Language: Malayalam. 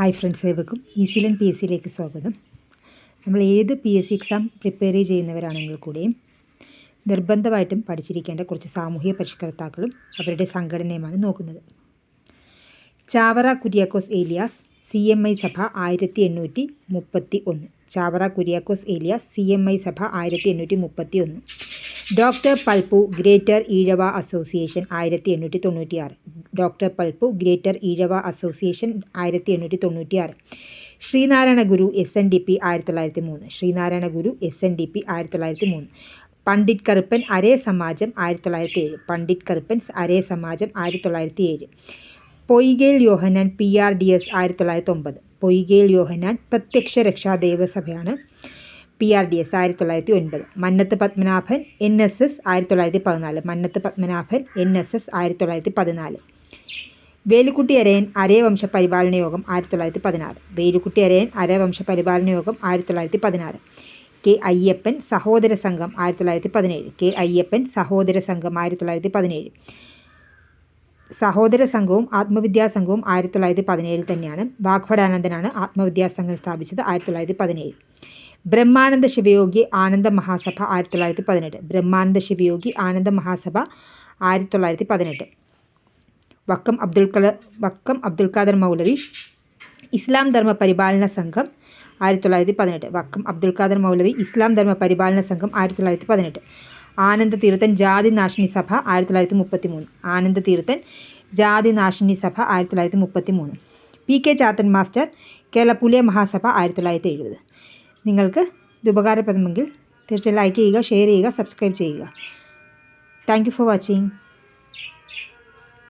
ഹായ് ഫ്രണ്ട്സ് ഏവർക്കും ഈസിലൻ പി എസ് സിയിലേക്ക് സ്വാഗതം. നമ്മൾ ഏത് P S C exam prepare ചെയ്യുന്നവരാണെങ്കിൽ കൂടിയും നിർബന്ധമായിട്ടും പഠിച്ചിരിക്കേണ്ട കുറച്ച് സാമൂഹിക പരിഷ്കർത്താക്കളും അവരുടെ സംഘടനയുമാണ് നോക്കുന്നത്. Chavara Kuriakose Elias C M I സഭ ആയിരത്തി എണ്ണൂറ്റി മുപ്പത്തി ഒന്ന് Chavara Kuriakose Elias C M I സഭ ആയിരത്തി എണ്ണൂറ്റി മുപ്പത്തി ഒന്ന് doctor Palpu greater Ezhava association ആയിരത്തി എണ്ണൂറ്റി തൊണ്ണൂറ്റി ആറ് doctor Palpu greater Ezhava association ആയിരത്തി എണ്ണൂറ്റി തൊണ്ണൂറ്റി ആറ് Sree Narayana Guru S N D P ആയിരത്തി തൊള്ളായിരത്തി മൂന്ന് Sree Narayana Guru S N D P ആയിരത്തി തൊള്ളായിരത്തി മൂന്ന് പണ്ഡിറ്റ് കറുപ്പൻ അരേ സമാജം ആയിരത്തി തൊള്ളായിരത്തി ഏഴ് പണ്ഡിറ്റ് കറുപ്പൻ അരേ സമാജം ആയിരത്തി തൊള്ളായിരത്തി ഏഴ് Poikayil Yohannan P R D S ആയിരത്തി തൊള്ളായിരത്തി ഒമ്പത് പൊയ്കേൽ യോഹനാൻ പ്രത്യക്ഷ രക്ഷാ ദേവസഭയാണ് പി ആർ ഡി എസ് ആയിരത്തി തൊള്ളായിരത്തി ഒൻപത് Mannathu Padmanabhan N S S ആയിരത്തി തൊള്ളായിരത്തി പതിനാല് Mannathu Padmanabhan N S S ആയിരത്തി തൊള്ളായിരത്തി പതിനാല് വേലുക്കുട്ടി അരയൻ അരയവംശ പരിപാലന യോഗം ആയിരത്തി തൊള്ളായിരത്തി പതിനാറ് വേലുക്കുട്ടി അരയൻ അരവംശ പരിപാലന യോഗം ആയിരത്തി തൊള്ളായിരത്തി പതിനാറ് കെ അയ്യപ്പൻ സഹോദര സംഘം ആയിരത്തി തൊള്ളായിരത്തി പതിനേഴ് കെ അയ്യപ്പൻ സഹോദര സംഘം ആയിരത്തി തൊള്ളായിരത്തി പതിനേഴ് സഹോദര സംഘവും ആത്മവിദ്യാ സംഘവും ആയിരത്തി തൊള്ളായിരത്തി പതിനേഴിൽ തന്നെയാണ്. വാഗ്ഭടാനന്ദനാണ് ആത്മവിദ്യാ സംഘം സ്ഥാപിച്ചത് ആയിരത്തി തൊള്ളായിരത്തി പതിനേഴ് ബ്രഹ്മാനന്ദ ശിവയോഗി ആനന്ദ മഹാസഭ ആയിരത്തി തൊള്ളായിരത്തി പതിനെട്ട് ബ്രഹ്മാനന്ദ ശിവയോഗി ആനന്ദ മഹാസഭ ആയിരത്തി തൊള്ളായിരത്തി പതിനെട്ട് വക്കം അബ്ദുൽ കല വക്കം അബ്ദുൽ ഖാദർ മൗലവി ഇസ്ലാം ധർമ്മ പരിപാലന സംഘം ആയിരത്തി തൊള്ളായിരത്തി പതിനെട്ട്. വക്കം അബ്ദുൽ ഖാദർ മൗലവി ഇസ്ലാം ധർമ്മ പരിപാലന സംഘം ആയിരത്തി തൊള്ളായിരത്തി പതിനെട്ട്. ആനന്ദ തീർത്ഥൻ ജാതി നാശിനി സഭ ആയിരത്തി തൊള്ളായിരത്തി മുപ്പത്തി മൂന്ന് ആനന്ദ തീർത്ഥൻ ജാതി നാശിനി സഭ ആയിരത്തി തൊള്ളായിരത്തി മുപ്പത്തി മൂന്ന് P K Chathan master Kerala Pulaya Mahasabha ആയിരത്തി തൊള്ളായിരത്തി എഴുപത്. നിങ്ങൾക്ക് ഇത് ഉപകാരപ്രദമെങ്കിൽ തീർച്ചയായും ലൈക്ക് ചെയ്യുക ഷെയർ ചെയ്യുക സബ്സ്ക്രൈബ് ചെയ്യുക. Thank you for watching.